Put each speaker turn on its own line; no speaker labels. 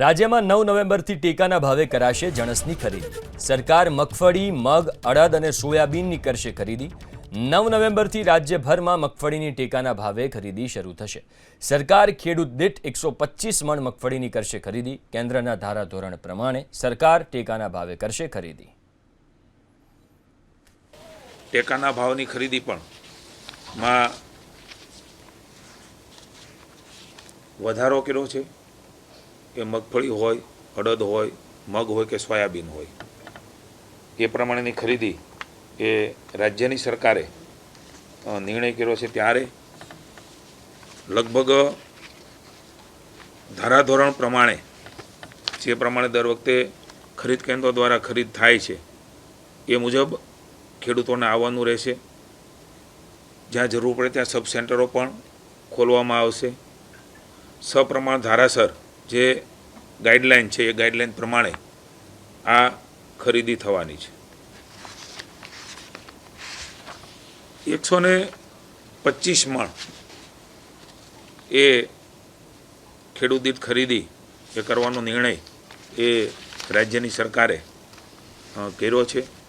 રાજ્યમાં નવ નવેમ્બરથી ટેકાના ભાવે કરાશે જણસની ખરીદી. સરકાર મગફળી, મગ, અડદ અને સોયાબીનની કરશે ખરીદી. નવ નવેમ્બરથી રાજ્યભરમાં મગફળીની ટેકાના ભાવે ખરીદી શરૂ થશે. સરકાર ખેડૂત દીઠ એકસો પચીસ મણ મગફળીની કરશે ખરીદી. કેન્દ્રના ધારાધોરણ પ્રમાણે સરકાર ટેકાના ભાવે કરશે ખરીદી.
ટેકાના ભાવની ખરીદી પણ માં વધારો કર્યો છે? એ મગફળી હોય, અડદ હોય, મગ હોય કે સોયાબીન હોય. એ પ્રમાણેની ખરીદી એ રાજ્યની સરકારે નિર્ણય કર્યો છે ત્યારે લગભગ ધારાધોરણ પ્રમાણે, જે પ્રમાણે દર વખતે ખરીદ કેન્દ્રો દ્વારા ખરીદ થાય છે, એ મુજબ ખેડૂતોને આવવાનું રહેશે. જ્યાં જરૂર પડે ત્યાં સબ સેન્ટરો પણ ખોલવામાં આવશે. સપ્રમાણ ધારાસર જે ગાઈડલાઈન છે, એ ગાઈડલાઈન પ્રમાણે આ ખરીદી થવાની છે. એકસો ને પચીસ મણ એ ખેડૂત ખરીદી એ કરવાનો નિર્ણય એ રાજ્યની સરકારે કર્યો છે.